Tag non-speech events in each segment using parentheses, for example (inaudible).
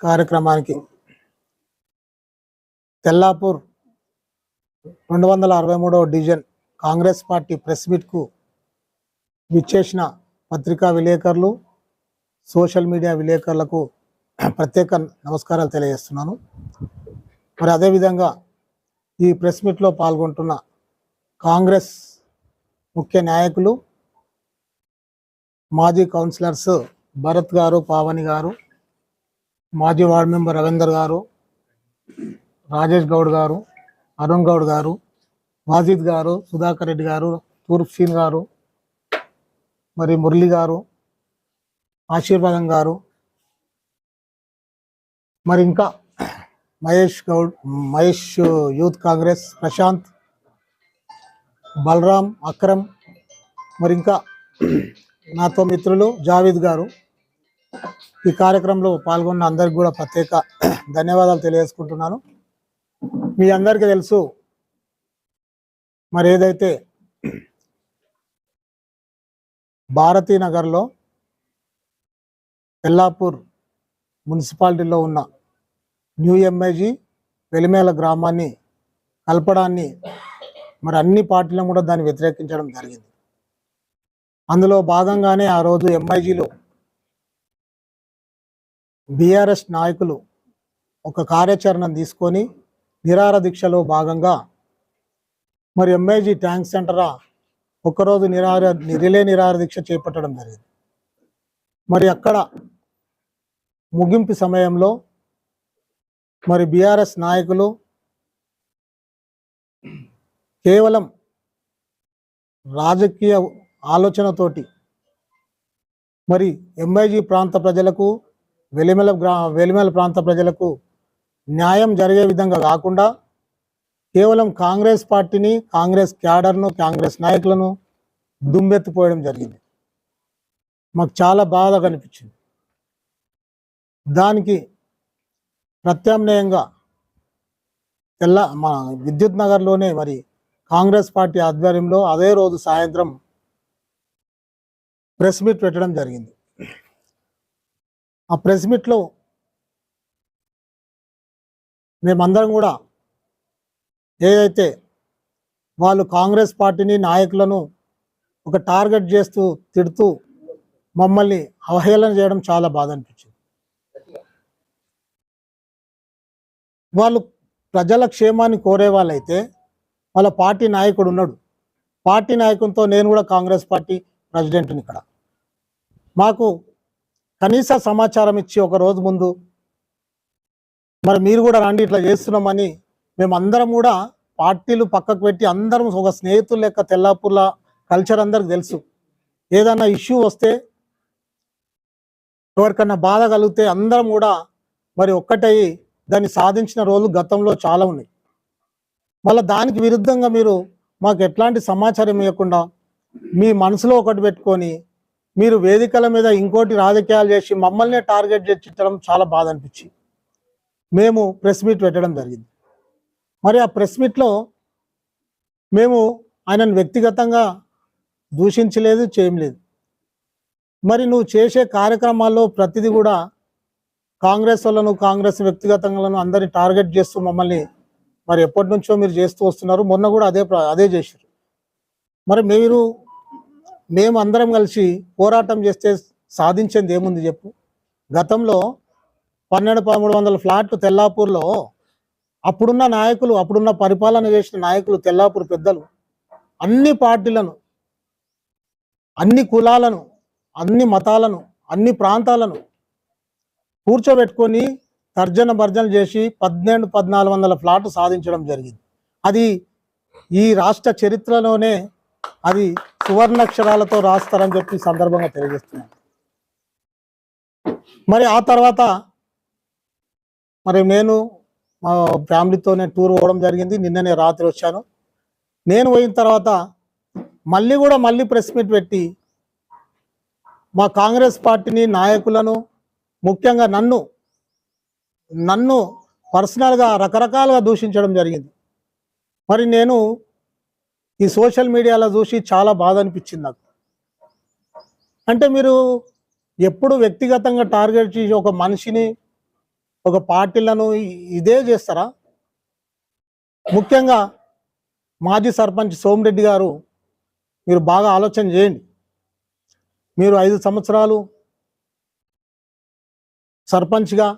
కార్యక్రమానికి తెల్లాపూర్ రెండు వందల అరవై మూడవ డివిజన్ కాంగ్రెస్ పార్టీ ప్రెస్ మీట్కు విచ్చేసిన పత్రికా విలేకరులు సోషల్ మీడియా విలేకరులకు ప్రత్యేక నమస్కారాలు తెలియజేస్తున్నాను. మరి అదేవిధంగా ఈ ప్రెస్ మీట్లో పాల్గొంటున్న కాంగ్రెస్ ముఖ్య నాయకులు మాజీ కౌన్సిలర్స్ భరత్ గారు పావని గారు మాజీ వార్డు మెంబర్ రవీందర్ గారు రాజేష్ గౌడ్ గారు అరుణ్ గౌడ్ గారు వాజిద్ గారు సుధాకర్ రెడ్డి గారు తూర్పు సీన్ గారు మరి మురళి గారు ఆశీర్వాదం గారు మరి ఇంకా మహేష్ గౌడ్ మహేష్ యూత్ కాంగ్రెస్ ప్రశాంత్ బలరాం అక్రమ్ మరి ఇంకా నాతో మిత్రులు జావేద్ గారు ఈ కార్యక్రమంలో పాల్గొన్న అందరికి కూడా ప్రత్యేక (clears throat) ధన్యవాదాలు తెలియజేసుకుంటున్నాను. మీ అందరికీ తెలుసు మరి ఏదైతే (clears throat) భారతీ నగర్లో ఎల్లాపూర్ మున్సిపాలిటీలో ఉన్న న్యూ ఎంఐజీ వెలిమేల గ్రామాన్ని కలపడాన్ని మరి అన్ని పార్టీలను కూడా దాన్ని వ్యతిరేకించడం జరిగింది. అందులో భాగంగానే ఆ రోజు ఎంఐజీలో బీఆర్ఎస్ నాయకులు ఒక కార్యాచరణను తీసుకొని నిరార దీక్షలో భాగంగా మరి ఎంఐజీ ట్యాంక్ సెంటరా ఒకరోజు నిరార రిలే నిరార దీక్ష చేపట్టడం జరిగింది. మరి అక్కడ ముగింపు సమయంలో మరి బీఆర్ఎస్ నాయకులు కేవలం రాజకీయ ఆలోచనతోటి మరి ఎంఐజీ ప్రాంత ప్రజలకు వెలిమెల గ్రా వెలిమెల ప్రాంత ప్రజలకు న్యాయం జరిగే విధంగా కాకుండా కేవలం కాంగ్రెస్ పార్టీని కాంగ్రెస్ క్యాడర్ను కాంగ్రెస్ నాయకులను దుమ్మెత్తిపోయడం జరిగింది. మాకు చాలా బాధ కనిపించింది. దానికి ప్రత్యామ్నాయంగా తెల్ల మా విద్యుత్ నగర్లోనే మరి కాంగ్రెస్ పార్టీ ఆధ్వర్యంలో అదే రోజు సాయంత్రం ప్రెస్ మీట్ పెట్టడం జరిగింది. ఆ ప్రెస్ మీట్లో మేమందరం కూడా ఏదైతే వాళ్ళు కాంగ్రెస్ పార్టీని నాయకులను ఒక టార్గెట్ చేస్తూ తిడుతూ మమ్మల్ని అవహేళన చేయడం చాలా బాధ అనిపించింది. వాళ్ళు ప్రజల క్షేమాన్ని కోరే వాళ్ళైతే వాళ్ళ పార్టీ నాయకుడు ఉన్నాడు. పార్టీ నాయకునితో నేను కూడా కాంగ్రెస్ పార్టీ ప్రెసిడెంట్ని ఇక్కడ. మాకు కనీస సమాచారం ఇచ్చి ఒక రోజు ముందు మరి మీరు కూడా రండి ఇట్లా చేస్తున్నామని మేమందరం కూడా పార్టీలు పక్కకు పెట్టి అందరం ఒక స్నేహితులు లెక్క తెల్లాపూర్ల కల్చర్ అందరికి తెలుసు. ఏదన్నా ఇష్యూ వస్తే ఎవరికన్నా బాధ కలిగితే అందరం కూడా మరి ఒక్కటయ్యి దాన్ని సాధించిన రోజులు గతంలో చాలా ఉన్నాయి. మళ్ళీ దానికి విరుద్ధంగా మీరు మాకు ఎట్లాంటి సమాచారం ఇవ్వకుండా మీ మనసులో ఒకటి పెట్టుకొని మీరు వేదికల మీద ఇంకోటి రాజకీయాలు చేసి మమ్మల్నే టార్గెట్ చేయించడం చాలా బాధ అనిపించి మేము ప్రెస్ మీట్ పెట్టడం జరిగింది. మరి ఆ ప్రెస్ మీట్లో మేము ఆయనను వ్యక్తిగతంగా దూషించలేదు చేయలేదు. మరి నువ్వు చేసే కార్యక్రమాల్లో ప్రతిదీ కూడా కాంగ్రెస్ వాళ్ళను కాంగ్రెస్ వ్యక్తిగతంగాను అందరిని టార్గెట్ చేస్తూ మమ్మల్ని మరి ఎప్పటి నుంచో మీరు చేస్తూ వస్తున్నారు. మొన్న కూడా అదే ప్ర- అదే చేశారు. మరి మీరు మేము అందరం కలిసి పోరాటం చేస్తే సాధించింది ఏముంది చెప్పు? గతంలో పన్నెండు పదమూడు వందల ఫ్లాట్లు తెల్లాపూర్లో అప్పుడున్న నాయకులు అప్పుడున్న పరిపాలన చేసిన నాయకులు తెల్లాపూర్ పెద్దలు. అన్ని పార్టీలను అన్ని కులాలను అన్ని మతాలను అన్ని ప్రాంతాలను కూర్చోబెట్టుకొని తర్జన భర్జన చేసి పద్నెండు పద్నాలుగు వందల ఫ్లాట్ సాధించడం జరిగింది. అది ఈ రాష్ట్ర చరిత్రలోనే అది సువర్ణక్షరాలతో రాస్తారని చెప్పి సందర్భంగా తెలియజేస్తున్నాను. మరి ఆ తర్వాత మరి నేను మా ఫ్యామిలీతోనే టూర్ పోవడం జరిగింది. నిన్ననే రాత్రి వచ్చాను. నేను పోయిన తర్వాత మళ్ళీ కూడా మళ్ళీ ప్రెస్ మీట్ పెట్టి మా కాంగ్రెస్ పార్టీని నాయకులను ముఖ్యంగా నన్ను నన్ను పర్సనల్గా రకరకాలుగా దూషించడం జరిగింది. మరి నేను ఈ సోషల్ మీడియాలో చూసి చాలా బాధ అనిపించింది నాకు. అంటే మీరు ఎప్పుడు వ్యక్తిగతంగా టార్గెట్ చేసి ఒక మనిషిని ఒక పార్టీలను ఇదే చేస్తారా? ముఖ్యంగా మాజీ సర్పంచ్ సోమిరెడ్డి గారు మీరు బాగా ఆలోచన చేయండి. మీరు ఐదు సంవత్సరాలు సర్పంచ్గా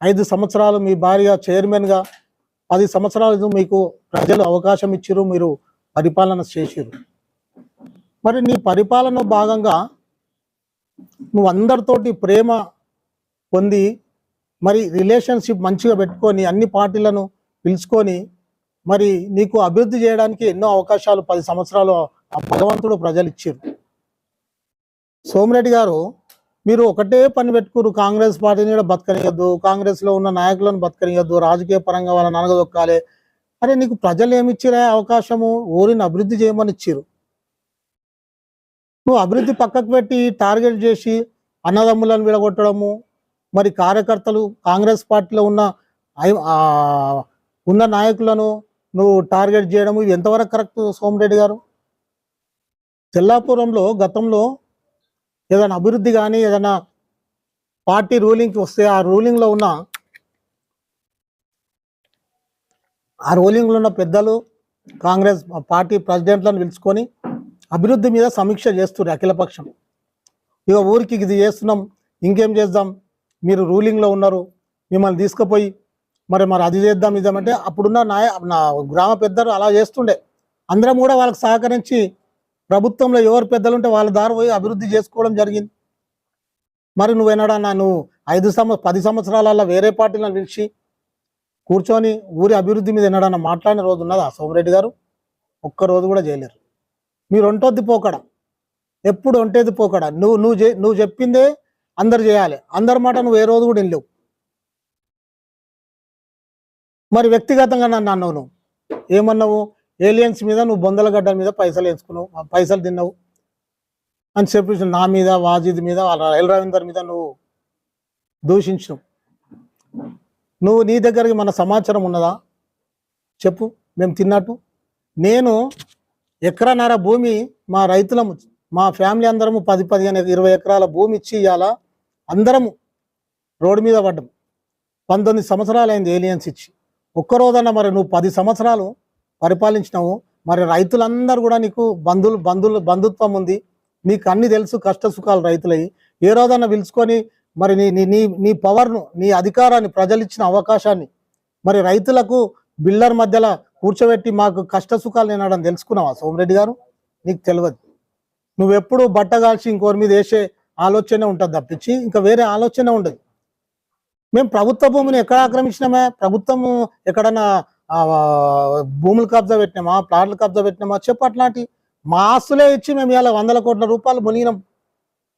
ఐదు సంవత్సరాలు మీ భార్య చైర్మన్గా పది సంవత్సరాలు మీకు ప్రజలు అవకాశం ఇచ్చారు మీరు పరిపాలన చేసిరు మరి నీ పరిపాలన భాగంగా నువ్వు అందరితోటి ప్రేమ పొంది మరి రిలేషన్షిప్ మంచిగా పెట్టుకొని అన్ని పార్టీలను పిలుచుకొని మరి నీకు అభివృద్ధి చేయడానికి ఎన్నో అవకాశాలు పది సంవత్సరాలు ఆ భగవంతుడు ప్రజలు ఇచ్చారు సోమిరెడ్డి గారు మీరు ఒకటే పని పెట్టుకురు కాంగ్రెస్ పార్టీని కూడా బతకనియద్దు కాంగ్రెస్లో ఉన్న నాయకులను బతకనియద్దు రాజకీయ పరంగా వాళ్ళని అనగదొక్కాలి అరే నీకు ప్రజలు ఏమిచ్చిరా అవకాశము? ఊరిని అభివృద్ధి చేయమని ఇచ్చారు నువ్వు అభివృద్ధి పక్కకు పెట్టి టార్గెట్ చేసి అన్నదమ్ములను విడగొట్టడము మరి కార్యకర్తలు కాంగ్రెస్ పార్టీలో ఉన్న ఐ- ఉన్న నాయకులను నువ్వు టార్గెట్ చేయడము ఇది ఎంతవరకు కరెక్ట్ సోమిరెడ్డి గారు? తెల్లాపురంలో గతంలో ఏదైనా అభివృద్ధి కానీ ఏదైనా పార్టీ రూలింగ్కి వస్తే ఆ రూలింగ్లో ఉన్న ఆ రూలింగ్లో ఉన్న పెద్దలు కాంగ్రెస్ పార్టీ ప్రెసిడెంట్లను పిలుచుకొని అభివృద్ధి మీద సమీక్ష చేస్తున్నారు అఖిలపక్షం ఇక ఊరికి ఇది చేస్తున్నాం ఇంకేం చేద్దాం? మీరు రూలింగ్లో ఉన్నారు మిమ్మల్ని తీసుకుపోయి మరి మరి అది చేద్దాం ఇద్దామంటే అప్పుడున్న నాయ నా గ్రామ పెద్దలు అలా చేస్తుండే. అందరం కూడా వాళ్ళకి సహకరించి ప్రభుత్వంలో ఎవరు పెద్దలు ఉంటే వాళ్ళ దారి పోయి అభివృద్ధి చేసుకోవడం జరిగింది. మరి నువ్వు ఎన్నడా నువ్వు ఐదు సంవ పది సంవత్సరాలలో వేరే పార్టీలను పిలిచి కూర్చొని ఊరి అభివృద్ధి మీద ఎన్నడన్నా మాట్లాడిన రోజు ఉన్నదా? సోమిరెడ్డి గారు? ఒక్క రోజు కూడా చేయలేరు. మీరు ఒంటొద్ది పోకడ? ఎప్పుడు ఒంటేది పోకడ? నువ్వు నువ్వు చే- నువ్వు చెప్పిందే అందరు చేయాలి. అందరి మాట నువ్వు ఏ రోజు కూడా వెళ్ళవు మరి వ్యక్తిగతంగా నన్ను అన్నావు నువ్వు. ఏమన్నావు? ఏలియన్స్ మీద నువ్వు బొందలగడ్డ మీద పైసలు వేసుకున్నావు పైసలు తిన్నావు అని చెప్పి నా మీద వాజిద్ మీద వాళ్ళ ఎల్ రవీందర్ మీద నువ్వు దూషించినావు. నువ్వు నీ దగ్గరికి మన సమాచారం ఉన్నదా? చెప్పు మేము తిన్నట్టు. నేను ఎకరన్నర భూమి మా రైతులము మా ఫ్యామిలీ అందరము పది పదిహేను ఇరవై ఎకరాల భూమి ఇచ్చి ఇవాళ అందరము రోడ్డు మీద పడ్డం. పంతొమ్మిది సంవత్సరాలు అయింది ఏలియన్స్ ఇచ్చి. ఒక్కరోజన్న మరి నువ్వు పది సంవత్సరాలు పరిపాలించినావు. మరి రైతులందరూ కూడా నీకు బంధువులు బంధువులు బంధుత్వం ఉంది. నీకు అన్ని తెలుసు కష్ట సుఖాలు రైతులవి ఏ రోజన్నా పిలుచుకొని మరి నీ నీ నీ నీ పవర్ను నీ అధికారాన్ని ప్రజలు ఇచ్చిన అవకాశాన్ని మరి రైతులకు బిల్లర్ మధ్యలో కూర్చోబెట్టి మాకు కష్ట సుఖాలు నేనడం తెలుసుకున్నావా సోమిరెడ్డి గారు? నీకు తెలియదు. నువ్వెప్పుడు బట్ట కాల్చి ఇంకోరి మీద వేసే ఆలోచన ఉంటుంది తప్పించి ఇంకా వేరే ఆలోచన ఉండదు. మేము ప్రభుత్వ భూమిని ఎక్కడ ఆక్రమించినామే? ప్రభుత్వం ఎక్కడన్నా భూములు కబ్జా పెట్టినామా? ప్లాట్లు కబ్జా పెట్టినామా? చెప్పు అట్లాంటి మా ఆస్తులే ఇచ్చి మేము ఇలా వందల కోట్ల రూపాయలు మునిగినాం.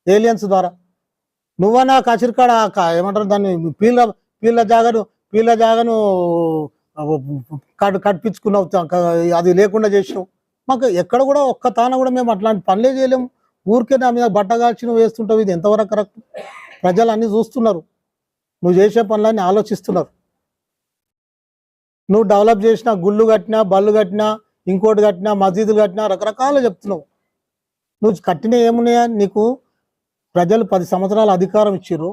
ఏలియన్స్ ద్వారా. నువ్వన్నా కచిరికాడ ఏమంటారు దాన్ని? పీళ్ళ పీళ్ళ జాగను పీళ్ళ జాగను కట్ కట్టించుకున్నావు. అది లేకుండా చేసినావు. మాకు ఎక్కడ కూడా ఒక్క తాన కూడా మేము అట్లాంటి పనులే చేయలేము. ఊరికే నా మీద బట్ట కాల్చి వేస్తుంటావు. ఇది ఎంతవరకు కరెక్ట్? ప్రజలు అన్నీ చూస్తున్నారు. నువ్వు చేసే పనులన్నీ ఆలోచిస్తున్నారు. నువ్వు డెవలప్ చేసిన గుళ్ళు కట్టినా బళ్ళు కట్టినా ఇంకోటి కట్టినా మసీదులు కట్టినా రకరకాలు చెప్తున్నావు. నువ్వు కట్టిన ఏమున్నాయా? నీకు ప్రజలు పది సంవత్సరాల అధికారం ఇచ్చిర్రు.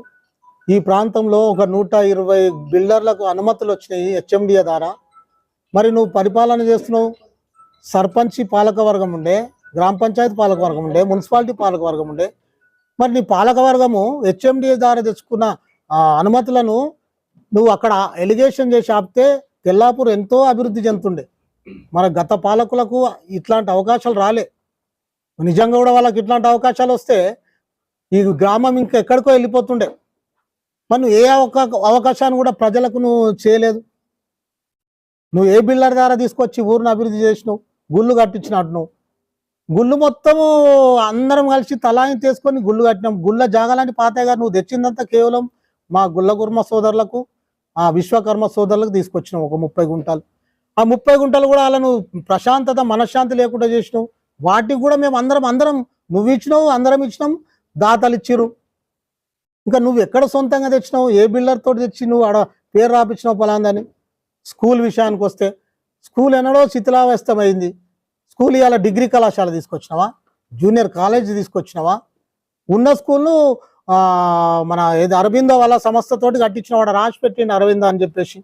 ఈ ప్రాంతంలో ఒక నూట ఇరవై బిల్డర్లకు అనుమతులు వచ్చినాయి హెచ్ఎండిఏ ద్వారా. మరి నువ్వు పరిపాలన చేస్తున్నావు. సర్పంచి పాలకవర్గం ఉండే గ్రామ పంచాయతీ పాలకవర్గం ఉండే మున్సిపాలిటీ పాలకవర్గం ఉండే. మరి నీ పాలకవర్గము హెచ్ఎండిఏ ద్వారా తెచ్చుకున్న ఆ, అనుమతులను నువ్వు అక్కడ ఎలిగేషన్ చేసి ఆపితే తెల్లాపూర్ ఎంతో అభివృద్ధి చెందుతుండే. మన గత పాలకులకు ఇట్లాంటి అవకాశాలు రాలే. నిజంగా కూడా వాళ్ళకి ఇట్లాంటి అవకాశాలు వస్తే ఈ గ్రామం ఇంకా ఎక్కడికో వెళ్ళిపోతుండే. మనం ఏ అవకా అవకాశాన్ని కూడా ప్రజలకు నువ్వు చేయలేదు. నువ్వు ఏ బిల్డర్ ద్వారా తీసుకొచ్చి ఊరిని అభివృద్ధి చేసినావు? గుళ్ళు కట్టించినట్టు. నువ్వు గుళ్ళు మొత్తము అందరం కలిసి తలాయిని తీసుకొని గుళ్ళు కట్టినాం. గుళ్ళ జాగాలని పాతగా నువ్వు తెచ్చిందంతా కేవలం మా గుళ్ళ కుర్మ సోదరులకు ఆ విశ్వకర్మ సోదరులకు తీసుకొచ్చినావు ఒక ముప్పై గుంటలు. ఆ ముప్పై గుంటలు కూడా అలా నువ్వు ప్రశాంతత మనశ్శాంతి లేకుండా చేసినావు. వాటికి కూడా మేము అందరం అందరం నువ్వు ఇచ్చినావు అందరం ఇచ్చినాం. దాతలు ఇచ్చిరు ఇంకా నువ్వు ఎక్కడ సొంతంగా తెచ్చినావు? ఏ బిల్డర్ తోటి తెచ్చి నువ్వు ఆడ పేరు రాపించినావు పలాందని స్కూల్ విషయానికి వస్తే స్కూల్ ఎన్నడో శిథిలావస్థమైంది. స్కూల్ ఇవాళ డిగ్రీ కళాశాల తీసుకొచ్చినావా? Junior college తీసుకొచ్చినావా? ఉన్న స్కూల్ను మన ఏది అరవిందో వాళ్ళ సంస్థతోటి కట్టించిన వాడు రాసి పెట్టిండు అరవిందో అని చెప్పేసి.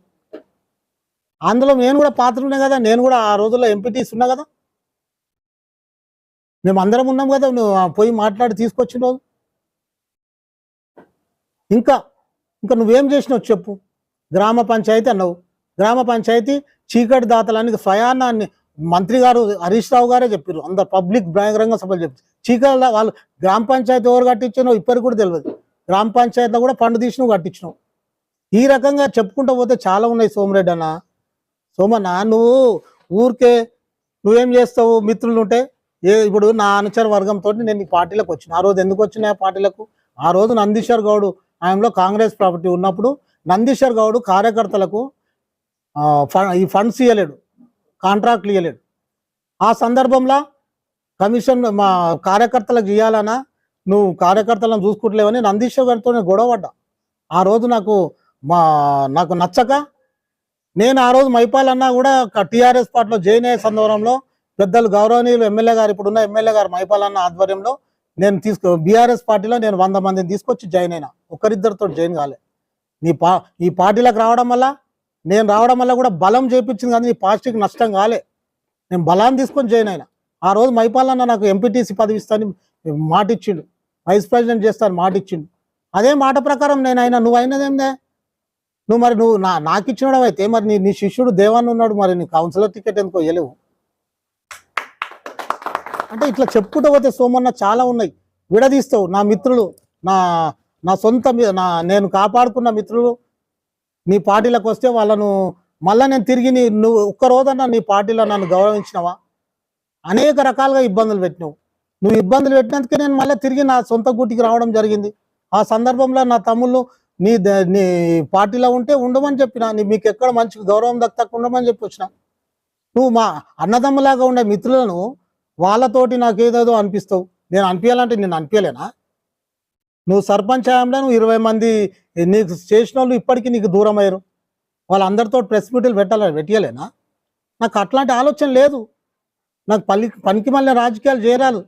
అందులో నేను కూడా పాత్రనే కదా నేను కూడా ఆ రోజుల్లో ఎంపీటీస్ ఉన్నా కదా. మేము అందరం ఉన్నాం కదా నువ్వు పోయి మాట్లాడి తీసుకొచ్చిన రోజు. ఇంకా ఇంకా నువ్వేం చేసినావు చెప్పు. గ్రామ పంచాయతీ అన్నావు. గ్రామ పంచాయతీ చీకటి దాతలని స్వయానాన్ని మంత్రి గారు హరీష్ రావు గారే చెప్పారు అందరు పబ్లిక్ బహిరంగ సభలు చెప్పారు చీకటి వాళ్ళు గ్రామ పంచాయతీ ఎవరు కట్టించినో ఇప్పటికి కూడా తెలియదు. గ్రామ పంచాయతీలో కూడా పండు తీసి నువ్వు కట్టించినావు. ఈ రకంగా చెప్పుకుంటూ పోతే చాలా ఉన్నాయి సోమరెడ్డి అన్న. సోమన్న నువ్వు ఊరికే నువ్వేం చేస్తావు? మిత్రులు ఉంటే ఏ ఇప్పుడు నా అనుచర వర్గంతో నేను ఈ పార్టీలకు వచ్చిన. ఆ రోజు ఎందుకు వచ్చిన ఆ పార్టీలకు? ఆ రోజు నందీశ్వర్ గౌడ్ ఆయనలో కాంగ్రెస్ ప్రాపర్టీ ఉన్నప్పుడు నందీశ్వర్ గౌడ్ కార్యకర్తలకు ఫ- ఈ ఫండ్స్ ఇవ్వలేడు కాంట్రాక్ట్లు ఇవ్వలేడు ఆ సందర్భంలో కమిషన్ మా కార్యకర్తలకు ఇవ్వాలన్నా నువ్వు కార్యకర్తలను చూసుకుంటలేవని నందీశ్వర్ గారితో నేను గొడవ పడ్డా. ఆ రోజు నాకు మా నాకు నచ్చక నేను ఆ రోజు మైపాల్ అన్నా కూడా టీఆర్ఎస్ పార్టీలో జైన్ అయ్యే సందర్భంలో పెద్దలు గౌరవనీయులు ఎమ్మెల్యే గారు ఇప్పుడున్న ఎమ్మెల్యే గారు మైపాలన్న ఆధ్వర్యంలో నేను తీసుకో బీఆర్ఎస్ పార్టీలో నేను వంద మందిని తీసుకొచ్చి జాయిన్ అయినా. ఒకరిద్దరితో జాయిన్ కాలే. నీ పా ఈ పార్టీలకు రావడం వల్ల నేను రావడం వల్ల కూడా బలం చేపించింది కానీ నీ పార్టీకి నష్టం కాలే. నేను బలాన్ని తీసుకొని జాయిన్ అయినా. ఆ రోజు మైపాలన్న నాకు ఎంపీటీసీ పదవి ఇస్తాను మాట ఇచ్చిండు వైస్ ప్రెసిడెంట్ చేస్తాను మాట ఇచ్చిండు అదే మాట ప్రకారం నేను అయినా నువ్వు అయినదేందే నువ్వు మరి నువ్వు నా నాకు ఇచ్చినడం అయితే మరి నీ నీ శిష్యుడు దేవాన్ని ఉన్నాడు మరి నీ కౌన్సిలర్ టికెట్ ఎందుకో ఇవ్వలేవు అంటే ఇట్లా చెప్పుకుంటూ పోతే సోమన్న చాలా ఉన్నాయి. విడదీస్తావు. నా మిత్రులు నా నా సొంత నా నేను కాపాడుకున్న మిత్రులు నీ పార్టీలకు వస్తే వాళ్ళను మళ్ళీ నేను తిరిగి నీ నువ్వు ఒక్కరోజన్నా నీ పార్టీలో నన్ను గౌరవించినవా? అనేక రకాలుగా ఇబ్బందులు పెట్టినావు. నువ్వు ఇబ్బందులు పెట్టినందుకే నేను మళ్ళీ తిరిగి నా సొంత గూటికి రావడం జరిగింది. ఆ సందర్భంలో నా తమ్ముళ్ళు నీ ద- నీ పార్టీలో ఉంటే ఉండమని చెప్పిన నీ మీకు ఎక్కడ మంచి గౌరవం దక్కకుండా ఉండమని చెప్పి వచ్చిన. నువ్వు మా అన్నదమ్ములాగా ఉండే మిత్రులను వాళ్ళతోటి నాకు ఏదేదో అనిపిస్తావు. నేను అనిపించాలంటే నేను అనిపించలేనా నువ్వు సర్పంచ్ హయాంలో నువ్వు ఇరవై మంది నీకు చేసిన వాళ్ళు ఇప్పటికీ నీకు దూరం అయ్యారు వాళ్ళందరితో ప్రెస్ మీట్లు పెట్టాలని పెట్టలేనా నాకు అట్లాంటి ఆలోచన లేదు. నాకు పల్లి పనికి మళ్ళీ రాజకీయాలు చేరాలి.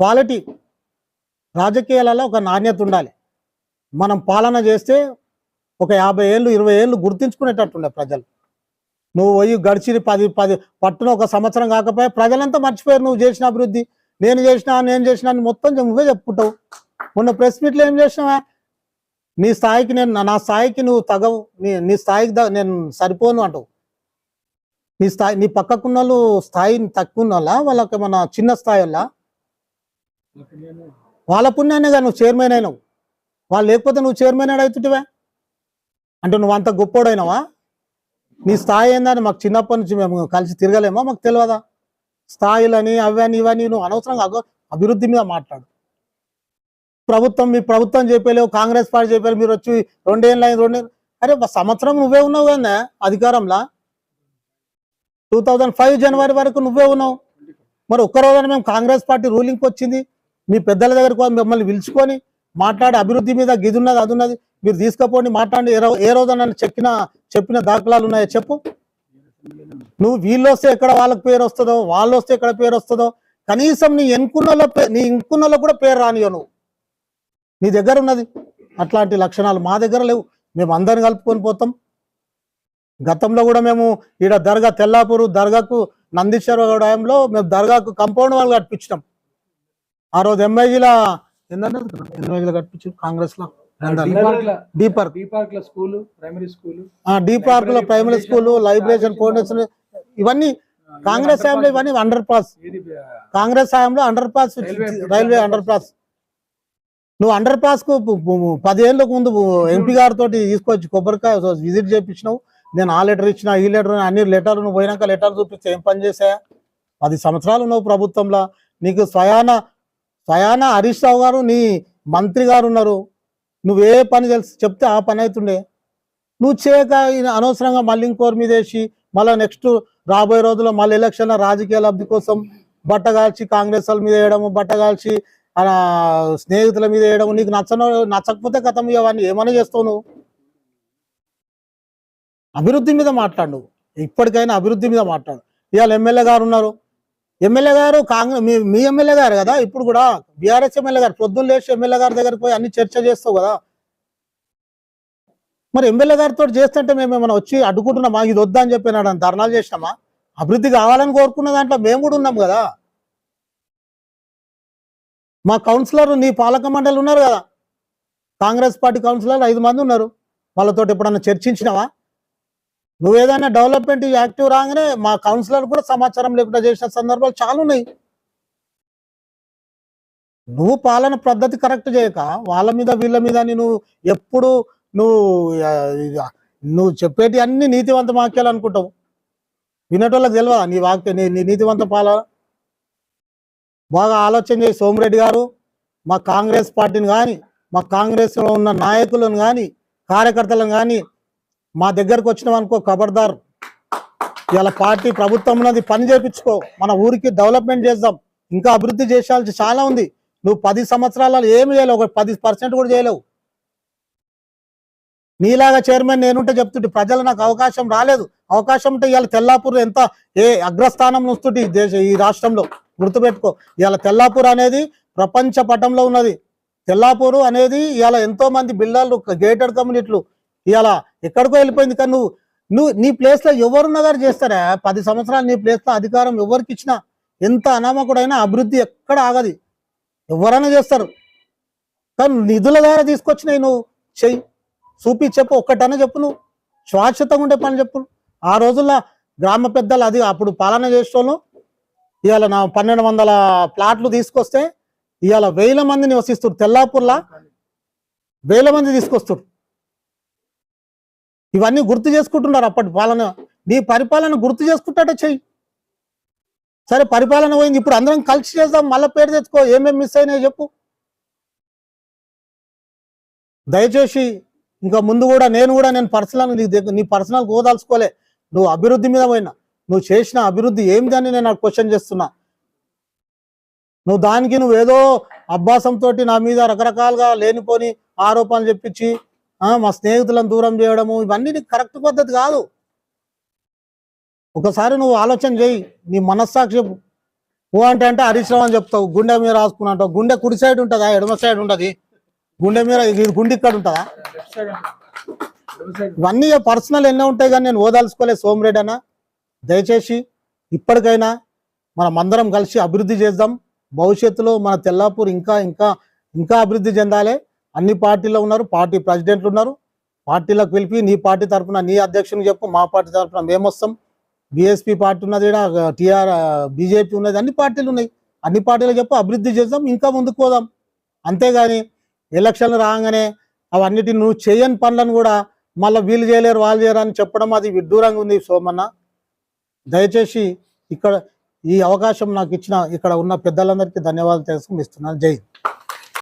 క్వాలిటీ. రాజకీయాలలో ఒక నాణ్యత ఉండాలి. మనం పాలన చేస్తే ఒక యాభై ఏళ్ళు ఇరవై ఏళ్ళు గుర్తించుకునేటట్టుండే ప్రజలు. నువ్వు పోయి గడిచి పది పది పట్టున ఒక సంవత్సరం కాకపోయా ప్రజలంతా మర్చిపోయారు నువ్వు చేసిన అభివృద్ధి. నేను చేసిన నేను చేసిన అని మొత్తం నువ్వే చెప్పుకుంటావు. మొన్న ప్రెస్ మీట్లో ఏం చేసినావా? నీ స్థాయికి నేను నా స్థాయికి నువ్వు తగవు నీ నీ స్థాయికి నేను సరిపోను అంటావు. నీ స్థాయి నీ పక్కకున్న వాళ్ళు స్థాయి తక్కువ ఉన్న వాళ్ళ వాళ్ళకి మన చిన్న స్థాయి వల్ల వాళ్ళ పుణ్యాన్నే నువ్వు చైర్మన్ అయినావు. వాళ్ళు లేకపోతే నువ్వు చైర్మన్ అవుతుంటివే. అంటే నువ్వు అంత గొప్పోడైనావా? నీ స్థాయి ఏందని మాకు చిన్నప్పటి నుంచి మేము కలిసి తిరగలేమో? మాకు తెలియదా స్థాయిలని అవని ఇవని నువ్వు అనవసరంగా అగో- అభివృద్ధి మీద మాట్లాడు. ప్రభుత్వం మీ ప్రభుత్వం చెప్పలేవు కాంగ్రెస్ పార్టీ చెప్పారు మీరు వచ్చి రెండేళ్ళు అయింది రెండేళ్ళు అరే సంవత్సరం నువ్వే ఉన్నావు కదా అధికారంలో? టూ థౌజండ్ ఫైవ్ జనవరి వరకు నువ్వే ఉన్నావు. మరి ఒక్క రోజున మేము కాంగ్రెస్ పార్టీ రూలింగ్కి వచ్చింది. మీ పెద్దల దగ్గరకు మిమ్మల్ని పిలుచుకొని మాట్లాడి అభివృద్ధి మీద గిది ఉన్నది అది ఉన్నది. మీరు తీసుకపోండి మాట్లాడి ఏ ఏ రోజు నన్ను చెప్పిన చెప్పిన దాఖలాలు ఉన్నాయో చెప్పు. నువ్వు వీళ్ళు వస్తే ఎక్కడ వాళ్ళకి పేరు వస్తుందో వాళ్ళు వస్తే ఎక్కడ పేరు వస్తుందో కనీసం నీ ఎన్నుకున్న నీ ఇంకున్నలో కూడా పేరు రానియో నువ్వు. నీ దగ్గర ఉన్నది. అట్లాంటి లక్షణాలు మా దగ్గర లేవు. మేము అందరిని కలుపుకొని పోతాం. గతంలో కూడా మేము ఈడ దర్గా తెల్లాపూరు దర్గాకు నందీశ్వర మేము దర్గాకు కంపౌండ్ వాళ్ళు కట్టించినాం. ఆ రోజు ఎంఐజీల ఎంఐజీలో కట్టించారు కాంగ్రెస్లో. D park. డి పార్క్ల స్కూల్ ప్రైమరీ స్కూల్ ఆ డీ పార్క్లో ప్రైమరీ స్కూల్ లైబ్రేషన్ ఫౌండేషన్ ఇవన్నీ కాంగ్రెస్ హయాంలో ఇవన్నీ అండర్ పాస్ కాంగ్రెస్ హయాంలో underpass railway underpass నువ్వు అండర్ పాస్కు పదేళ్ళకు ముందు ఎంపీ గారితో తీసుకొచ్చి కొబ్బరికాయ విజిట్ చేయించినావు నేను ఆ లెటర్ ఇచ్చిన ఈ లెటర్ అన్ని లెటర్లు నువ్వు పోయినాక లెటర్ చూపిస్తే ఏం పని చేసా పది సంవత్సరాలు నువ్వు ప్రభుత్వంలో. నీకు స్వయాన స్వయాన హరీష్ రావు గారు నీ మంత్రి గారు ఉన్నారు. నువ్వే పని తెలుసు? చెప్తే ఆ పని అవుతుండే. నువ్వు చేయక అనవసరంగా మళ్ళీ ఇంకోరి మీద వేసి మళ్ళీ నెక్స్ట్ రాబోయే రోజుల్లో మళ్ళీ ఎలక్షన్ రాజకీయ లబ్ధి కోసం బట్టగాల్చి కాంగ్రెస్ వాళ్ళ మీద వేయడము బట్టగాల్చి ఆ స్నేహితుల మీద వేయడం నీకు నచ్చను నచ్చకపోతే కథం ఇవన్నీ ఏమైనా చేస్తావు నువ్వు? అభివృద్ధి మీద మాట్లాడు. ఇప్పటికైనా అభివృద్ధి మీద మాట్లాడు. ఇవాళ ఎమ్మెల్యే గారు ఉన్నారు. ఎమ్మెల్యే గారు కాంగ్రెస్ మీ మీ ఎమ్మెల్యే గారు కదా? ఇప్పుడు కూడా బీఆర్ఎస్ ఎమ్మెల్యే గారు పొద్దున్న లేచి ఎమ్మెల్యే గారి దగ్గరికి పోయి అన్ని చర్చ చేస్తావు కదా? మరి ఎమ్మెల్యే గారితో చేస్తుంటే మేము ఏమైనా వచ్చి అడ్డుకుంటున్నామా? ఇది వద్దా అని చెప్పి నాడు ధర్నాలు చేసినామా? అభివృద్ధి కావాలని కోరుకున్న దాంట్లో మేము కూడా ఉన్నాం కదా? మా కౌన్సిలర్ నీ పాలక మండలి ఉన్నారు కదా? కాంగ్రెస్ పార్టీ కౌన్సిలర్ ఐదు మంది ఉన్నారు. వాళ్ళతో ఎప్పుడన్నా చర్చించినావా? నువ్వు ఏదైనా డెవలప్మెంట్ యాక్టివ్ రాగానే మా కౌన్సిలర్ కూడా సమాచారం లేకుండా చేసిన సందర్భాలు చాలా ఉన్నాయి. నువ్వు పాలన పద్ధతి కరెక్ట్ చేయక వాళ్ళ మీద వీళ్ళ మీద నువ్వు ఎప్పుడు నువ్వు నువ్వు చెప్పేటి అన్ని నీతివంత వాక్యాలు అనుకుంటావు వినేటోళ్ళకి తెలియదా నీ వాక్య నీ నీతివంత పాలన? బాగా ఆలోచన చేసి సోమిరెడ్డి గారు మా కాంగ్రెస్ పార్టీని కానీ మా కాంగ్రెస్లో ఉన్న నాయకులను కానీ కార్యకర్తలను కానీ మా దగ్గరకు వచ్చినాం అనుకో ఖబర్దార్ ఇలా పార్టీ ప్రభుత్వం ఉన్నది పని చేపించుకో. మన ఊరికి డెవలప్మెంట్ చేద్దాం. ఇంకా అభివృద్ధి చేసాల్సి చాలా ఉంది. నువ్వు పది సంవత్సరాలలో ఏమి చేయలేవు. ఒక పది పర్సెంట్ కూడా చేయలేవు. నీలాగా చైర్మన్ నేనుంటే చెప్తుంటే ప్రజలు నాకు అవకాశం రాలేదు. అవకాశం ఉంటే ఇవాళ తెల్లాపూర్ ఎంత ఏ అగ్రస్థానం వస్తుంది ఈ దేశ ఈ రాష్ట్రంలో. గుర్తుపెట్టుకో ఇవాళ తెల్లాపూర్ అనేది ప్రపంచ పటంలో ఉన్నది. తెల్లాపూరు అనేది ఇవాళ ఎంతో మంది బిల్డర్లు గేటెడ్ కమ్యూనిటీలు ఇవాళ ఎక్కడికో వెళ్ళిపోయింది. కానీ నువ్వు నువ్వు నీ ప్లేస్లో ఎవరున్నా ఎవరున్న గారు చేస్తారా? పది సంవత్సరాలు నీ ప్లేస్లో అధికారం ఎవరికి ఇచ్చినా ఎంత అనామకుడైనా అభివృద్ధి ఎక్కడ ఆగది. ఎవరైనా చేస్తారు. కానీ నిధుల ద్వారా తీసుకొచ్చినాయి నువ్వు. చెయ్యి. చూపి చెప్పు. ఒక్కటనే చెప్పు నువ్వు. శాశ్వతంగా ఉండే పని చెప్పు. ఆ రోజుల్లో గ్రామ పెద్దలు అది అప్పుడు పాలన చేసేవాళ్ళు ఇవాళ నా పన్నెండు వందల ప్లాట్లు తీసుకొస్తే ఇవాళ వేల మంది నివసిస్తారు తెల్లాపూర్లా వేల మంది తీసుకొస్తారు ఇవన్నీ గుర్తు చేసుకుంటున్నారు అప్పటి పాలన. నీ పరిపాలన గుర్తు చేసుకుంటాట చెయ్యి. సరే పరిపాలన పోయింది. ఇప్పుడు అందరం కలిసి చేద్దాం. మళ్ళీ పేరు తెచ్చుకో. ఏమేమి మిస్ అయినాయో చెప్పు. దయచేసి ఇంకా ముందు కూడా నేను కూడా నేను పర్సనల్ నీ నీ పర్సనల్ కోదాల్చుకోలే నువ్వు అభివృద్ధి మీద పోయినా. నువ్వు చేసిన అభివృద్ధి ఏందని నేను క్వశ్చన్ చేస్తున్నా. నువ్వు దానికి నువ్వు ఏదో అభ్యాసంతో నా మీద రకరకాలుగా లేనిపోని ఆరోపణలు చెప్పించి మా స్నేహితులను దూరం చేయడము ఇవన్నీ నీకు కరెక్ట్ పద్ధతి కాదు. ఒకసారి నువ్వు ఆలోచన చేయి నీ మనస్సాక్షి ఓ అంటే అంటే హరీష్ అని చెప్తావు. గుండె మీద రాసుకున్నా అంటావు. గుండె కుడి సైడ్ ఉంటుందా? ఎడమ సైడ్ ఉంటుంది. గుండె మీద ఇది గుండె ఇక్కడ ఉంటుందా? ఇవన్నీ పర్సనల్ ఎన్నో ఉంటాయి కానీ నేను ఓదాల్చుకోలే సోమరెడ్డి అన్న దయచేసి ఇప్పటికైనా మనం అందరం కలిసి అభివృద్ధి చేద్దాం. భవిష్యత్తులో మన తెల్లాపూర్ ఇంకా ఇంకా ఇంకా అభివృద్ధి చెందాలి. అన్ని పార్టీలో ఉన్నారు పార్టీ ప్రెసిడెంట్లు ఉన్నారు. పార్టీలకు పిలిపి నీ పార్టీ తరఫున నీ అధ్యక్షుని చెప్పు మా పార్టీ తరఫున మేము వస్తాం. బీఎస్పీ పార్టీ ఉన్నది టీఆర్ బీజేపీ ఉన్నది అన్ని పార్టీలు ఉన్నాయి. అన్ని పార్టీలు చెప్పు అభివృద్ధి చేద్దాం ఇంకా ముందుకు పోదాం. అంతేగాని ఎలక్షన్లు రాగానే అవన్నిటిని నువ్వు చేయని పనులను కూడా మళ్ళీ వీళ్ళు చేయలేరు వాళ్ళు చేయరు అని చెప్పడం అది విడ్డూరంగా ఉంది సోమన్న. దయచేసి ఇక్కడ ఈ అవకాశం నాకు ఇచ్చిన ఇక్కడ ఉన్న పెద్దలందరికీ ధన్యవాదాలు తెలుసుకుని ఇస్తున్నాను. జై